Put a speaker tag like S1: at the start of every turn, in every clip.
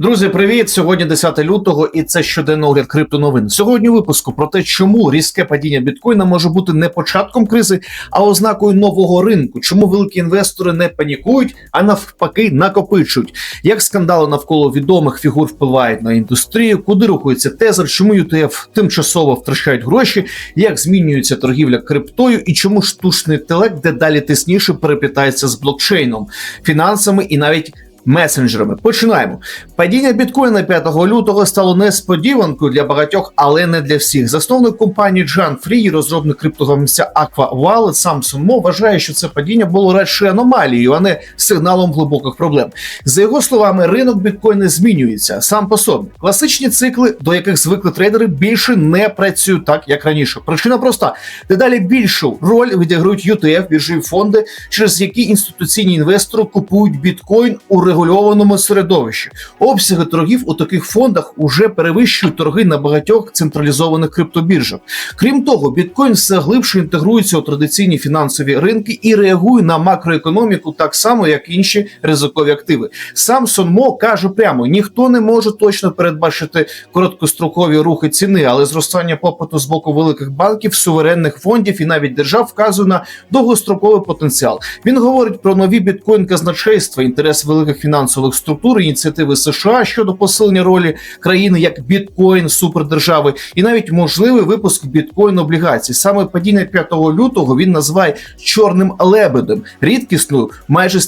S1: Друзі, привіт! Сьогодні 10 лютого, і це щоденний огляд криптоновин. Сьогодні випуску про те, чому різке падіння біткоїна може бути не початком кризи, а ознакою нового ринку. Чому великі інвестори не панікують, а навпаки накопичують. Як скандали навколо відомих фігур впливають на індустрію, куди рухається тезер, чому ETF тимчасово втрачають гроші, як змінюється торгівля криптою, і чому штучний інтелект дедалі тисніше переплітається з блокчейном, фінансами і навіть месенджерами. Починаємо. Падіння біткоїна 5 лютого стало несподіванкою для багатьох, але не для всіх. Засновник компанії Джан Фрі, розробник криптогамця Aqua Wallet, Самсон Мо вважає, що це падіння було радше аномалією, а не сигналом глибоких проблем. За його словами, ринок біткоїна змінюється сам по собі. Класичні цикли, до яких звикли трейдери, більше не працюють так, як раніше. Причина проста: дедалі більшу роль відіграють ETF, біржові фонди, через які інституційні інвестори купують біткоін у регульованому середовищі. Обсяги торгів у таких фондах уже перевищують торги на багатьох централізованих криптобіржах. Крім того, біткоін все глибше інтегрується у традиційні фінансові ринки і реагує на макроекономіку так само, як інші ризикові активи. Сам Сонмо каже прямо: ніхто не може точно передбачити короткострокові рухи ціни, але зростання попиту з боку великих банків, суверенних фондів і навіть держав вказує на довгостроковий потенціал. Він говорить про нові біткоін казначейства, інтерес великих фінансових структур, ініціативи США щодо посилення ролі країни як біткоін супердержави, і навіть можливий випуск біткоін облігацій. Саме падіння 5 лютого він називає чорним лебедем, рідкісною, майже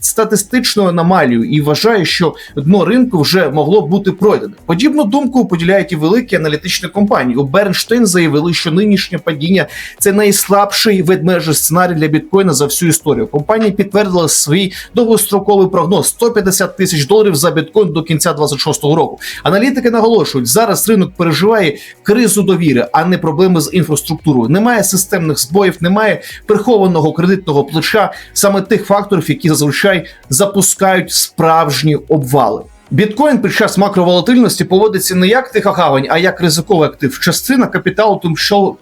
S1: статистичною аномалією, і вважає, що дно ринку вже могло бути пройдене. Подібну думку поділяють і великі аналітичні компанії. У Бернштейн заявили, що нинішнє падіння це найслабший ведмежий сценарій для біткоїна за всю історію. Компанія підтвердила свій довгостроковий прогноз 150 тисяч доларів за біткоін до кінця 26-го року. Аналітики наголошують, зараз ринок переживає кризу довіри, а не проблеми з інфраструктурою. Немає системних збоїв, немає прихованого кредитного плеча, саме тих факторів, які зазвичай запускають справжні обвали. Біткоін під час макроволатильності поводиться не як тиха гавань, а як ризиковий актив. Частина капіталу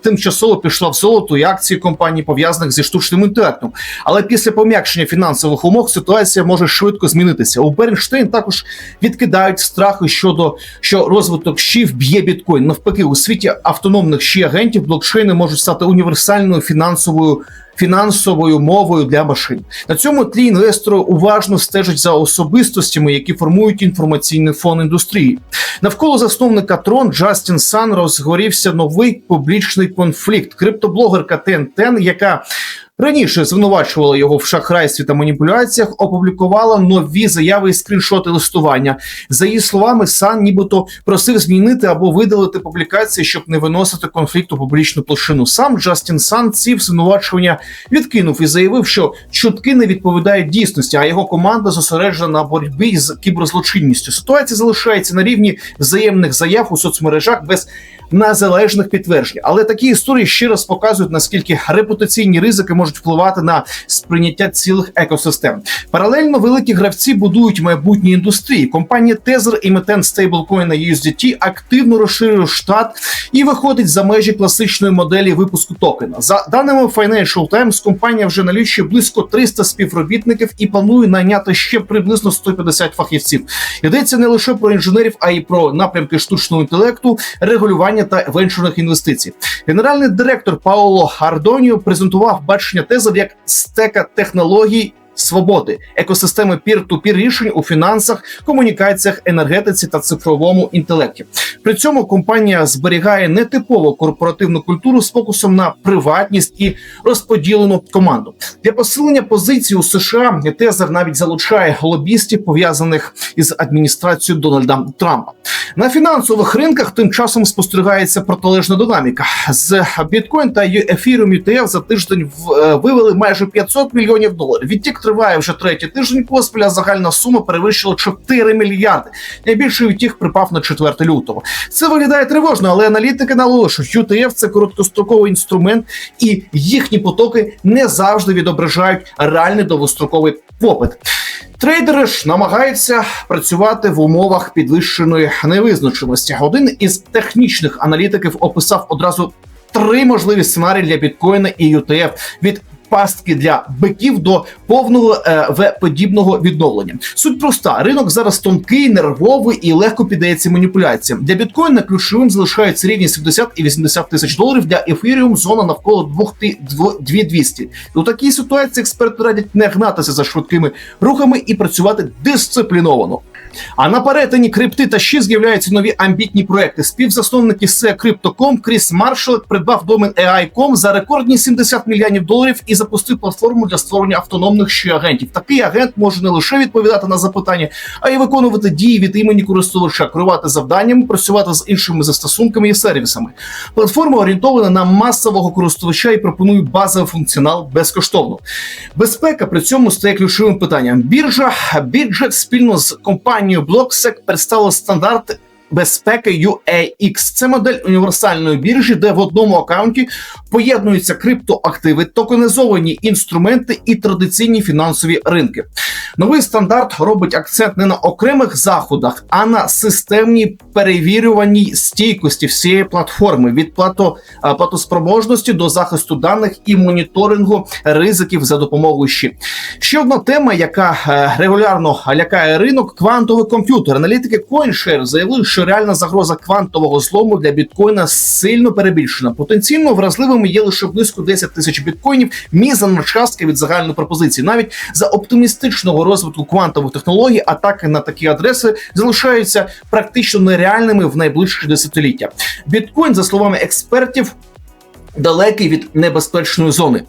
S1: тимчасово пішла в золото і акції компаній, пов'язаних зі штучним інтелектом. Але після пом'якшення фінансових умов ситуація може швидко змінитися. У Бернштейн також відкидають страхи щодо що розвиток щі вб'є біткоін. Навпаки, у світі автономних щі агентів блокчейни можуть стати універсальною фінансовою фінансовою мовою для машин. На цьому тлі інвестори уважно стежать за особистостями, які формують інформаційний фон індустрії. Навколо засновника Трон Джастін Сан розгорівся новий публічний конфлікт. Криптоблогерка Тен Тен, яка Раніше звинувачувала його в шахрайстві та маніпуляціях, опублікувала нові заяви і скріншоти листування. За її словами, сан нібито просив змінити або видалити публікації, щоб не виносити конфлікту публічну площину. Сам Джастін Сан ці звинувачування відкинув і заявив, що чутки не відповідають дійсності, а його команда зосереджена на боротьбі з кіберзлочинністю. Ситуація залишається на рівні взаємних заяв у соцмережах без незалежних підтверджень. Але такі історії ще раз показують наскільки репутаційні ризики можуть впливати на сприйняття цілих екосистем. Паралельно великі гравці будують майбутні індустрії. Компанія Tether, емітент стейблкоїна USDT, активно розширює штат і виходить за межі класичної моделі випуску токена. За даними Financial Times, компанія вже налічує близько 300 співробітників і планує найняти ще приблизно 150 фахівців. Йдеться не лише про інженерів, а й про напрямки штучного інтелекту, регулювання та венчурних інвестицій. Генеральний директор Пауло Хардоніо презентував бачення тезер як стека технологій свободи, екосистеми пір-ту-пір рішень у фінансах, комунікаціях, енергетиці та цифровому інтелекті. При цьому компанія зберігає нетипову корпоративну культуру з фокусом на приватність і розподілену команду для посилення позиції у США. Тезер навіть залучає лобістів, пов'язаних із адміністрацією Дональда Трампа. На фінансових ринках тим часом спостерігається протилежна динаміка. З біткоін та Ethereum ETF за тиждень е, вивели майже 500 мільйонів доларів. Відтік триває вже третій тиждень поспіль, загальна сума перевищила 4 мільярди. Найбільший відтік припав на 4 лютого. Це виглядає тривожно, але аналітики наголошують, UTF – це короткостроковий інструмент, і їхні потоки не завжди відображають реальний довгостроковий попит. Трейдери ж намагаються працювати в умовах підвищеної невизначеності. Один із технічних аналітиків описав одразу три можливі сценарії для біткоїна і UTF від пастки для биків до повного е, В-подібного відновлення. Суть проста: ринок зараз тонкий, нервовий і легко піддається маніпуляціям. Для біткоїна ключовим залишаються рівні 70 і 80 тисяч доларів. Для ефіріум зона навколо 2200. У такій ситуації експерти радять не гнатися за швидкими рухами і працювати дисципліновано. А на перетині крипти та ще з'являються нові амбітні проекти. Співзасновник із Crypto.com Кріс Маршал придбав домен AI.com за рекордні 70 мільйонів доларів і запустив платформу для створення автономних ще агентів. Такий агент може не лише відповідати на запитання, а й виконувати дії від імені користувача, керувати завданнями, працювати з іншими застосунками і сервісами. Платформа орієнтована на масового користувача і пропонує базовий функціонал безкоштовно. Безпека при цьому стає ключовим питанням. Біржа Бірджет спільно з компанією BlockSec представила стандарт. Безпеки UAX. це модель універсальної біржі, де в одному акаунті поєднуються криптоактиви, токенізовані інструменти і традиційні фінансові ринки. Новий стандарт робить акцент не на окремих заходах, а на системній перевірюваній стійкості всієї платформи від плато, платоспроможності до захисту даних і моніторингу ризиків за допомогою ЩІ. Ще одна тема, яка е, регулярно лякає ринок, квантовий комп'ютер. Аналітики CoinShare заявили, що реальна загроза квантового злому для біткоїна сильно перебільшена. Потенційно вразливими є лише близько 10 тисяч біткоїнів, мізерна частка від загальної пропозиції. Навіть за оптимістичного розвитку квантових технологій атаки на такі адреси залишаються практично нереальними в найближчі десятиліття. Біткоін, за словами експертів, далекий від небезпечної зони.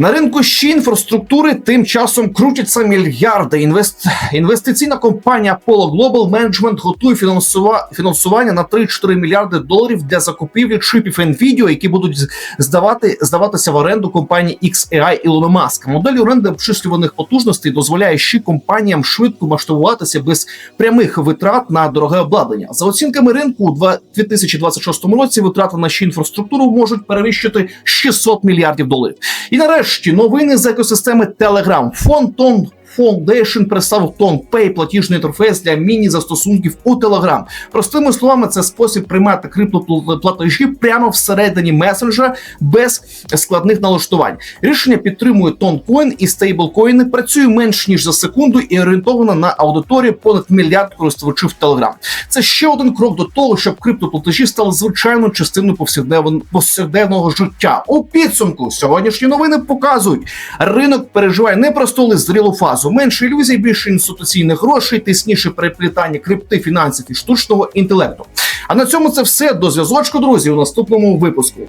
S1: На ринку ще інфраструктури тим часом крутяться мільярди. Інвест... Інвестиційна компанія Apollo Global Management готує фінансува... фінансування на 3-4 мільярди доларів для закупівлі чипів NVIDIA, які будуть здавати здаватися в оренду компанії XAI Ілона Маска. Модель оренди обчислюваних потужностей дозволяє ще компаніям швидко масштабуватися без прямих витрат на дороге обладнання. За оцінками ринку, у два- 2026 році витрати на ще інфраструктуру можуть перевищити 600 мільярдів доларів. І нарешті новини з екосистеми Telegram. Фонд Тон Foundation представив TonPay – платіжний інтерфейс для міні-застосунків у Telegram. Простими словами, це спосіб приймати криптоплатежі прямо всередині месенджера без складних налаштувань. Рішення підтримує Toncoin і стейблкоїни, працює менш ніж за секунду і орієнтовано на аудиторію понад мільярд користувачів Telegram. Це ще один крок до того, щоб криптоплатежі стали звичайною частиною повсякденного, життя. У підсумку сьогоднішні новини показують, ринок переживає непросту, але зрілу фазу. Менше ілюзій, більше інституційних грошей, тисніше переплітання крипти, фінансів і штучного інтелекту. А на цьому це все. До зв'язочку, друзі, у наступному випуску.